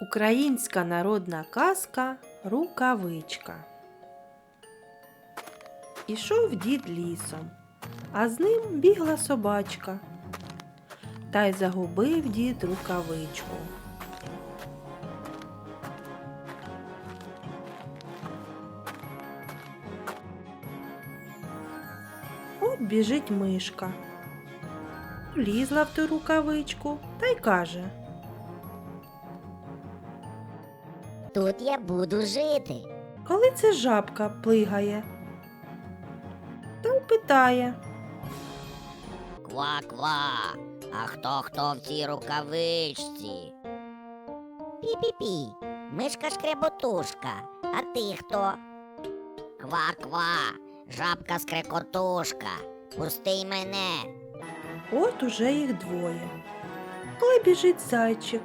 Українська народна казка Рукавичка. Ішов дід лісом, а з ним бігла собачка. Та й загубив дід рукавичку. От біжить мишка. Лізла в ту рукавичку та й каже. Тут я буду жити. Коли це жабка плигає? Та й питає. Ква-ква. А хто хто в цій рукавичці? Пі-пі-пі. Мишка шкреботушка. А ти хто? Ква-ква. Жабка скрекотушка. Пусти мене. От уже їх двоє. Коли біжить зайчик.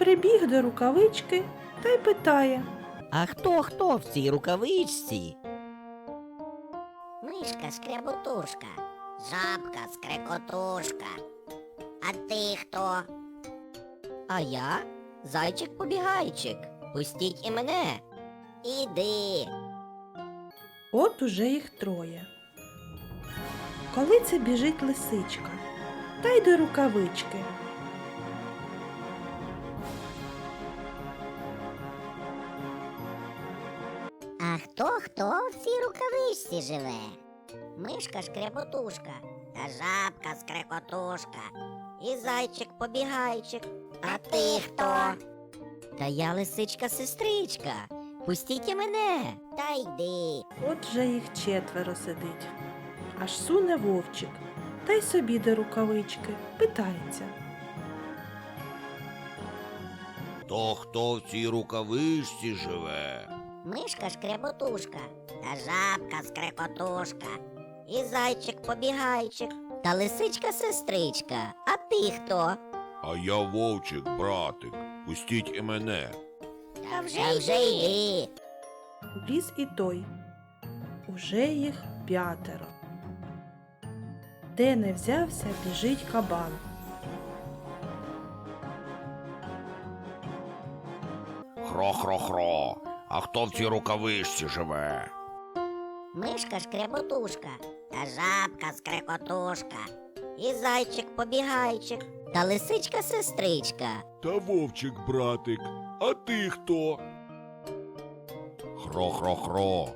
Прибіг до рукавички та й питає. А хто хто в цій рукавичці? Мишка шкреботушка. Жабка скрекотушка. А ти хто? А я зайчик побігайчик. Пустіть і мене. Іди. От уже їх троє. Коли це біжить лисичка, та й до рукавички. А хто хто в цій рукавичці живе? Мишка шкреботушка та жабка скрекотушка і зайчик побігайчик. А ти хто? Та я лисичка сестричка. Пустіть і мене. Та йди. От же їх четверо сидить. Аж суне вовчик, та й собі до рукавички, питається. То хто в цій рукавичці живе? Мишка шкреботушка та жабка скрекотушка і зайчик побігайчик. Та лисичка сестричка. А ти хто? А я вовчик, братик. Пустіть і мене. Та вже, Та вже йди. Ліз і той. Уже їх п'ятеро. Де не взявся, біжить кабан. Хро-хро-хро. А хто в цій рукавичці живе? Мишка шкреботушка та жабка скрекотушка і зайчик побігайчик. Та лисичка сестричка. Та вовчик, братик. А ти хто? Хро-хро-хро.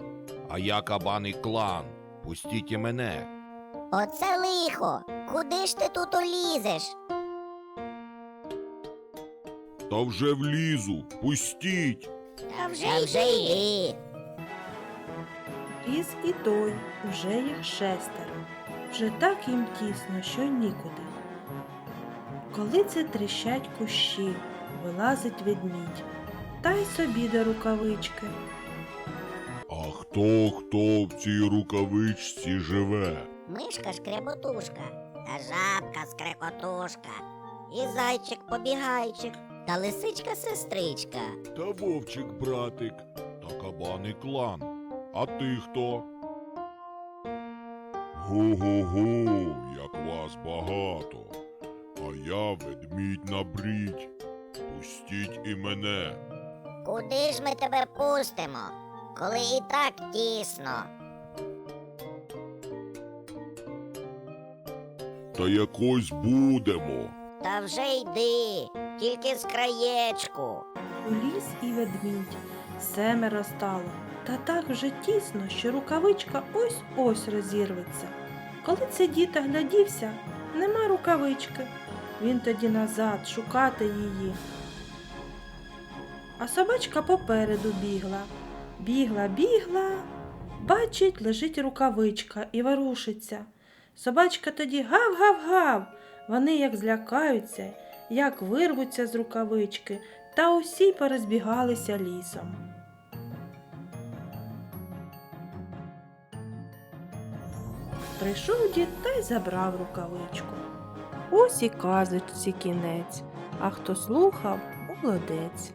А я кабаний клан. Пустіть і мене. Оце лихо. Куди ж ти тут улізеш? Та вже влізу. Пустіть. Та вже, вже йди. Ліз і той, уже їх шестеро. Вже так їм тісно, що нікуди. Коли це тріщать кущі, вилазить ведмідь, та й собі до рукавички. А хто хто в цій рукавичці живе? Мишка шкреботушка та жабка скрекотушка і зайчик побігайчик. Та лисичка сестричка. Та вовчик, братик, та кабаний клан. А ти хто? Гу-гу-гу, як вас багато. А я ведмідь на брідь. Пустіть і мене. Куди ж ми тебе пустимо, коли і так тісно? Та якось будемо. Та вже йди, тільки з краєчку. Уліз і ведмідь, семеро стало, та так вже тісно, що рукавичка ось-ось розірветься. Коли це дід оглядівся, нема рукавички. Він тоді назад шукати її. А собачка попереду бігла. Бігла, бігла, бачить, лежить рукавичка і ворушиться. Собачка тоді гав-гав-гав. Вони як злякаються, як вирвуться з рукавички, та усі порозбігалися лісом. Прийшов дід та й забрав рукавичку. Ось і казочці кінець, а хто слухав, молодець.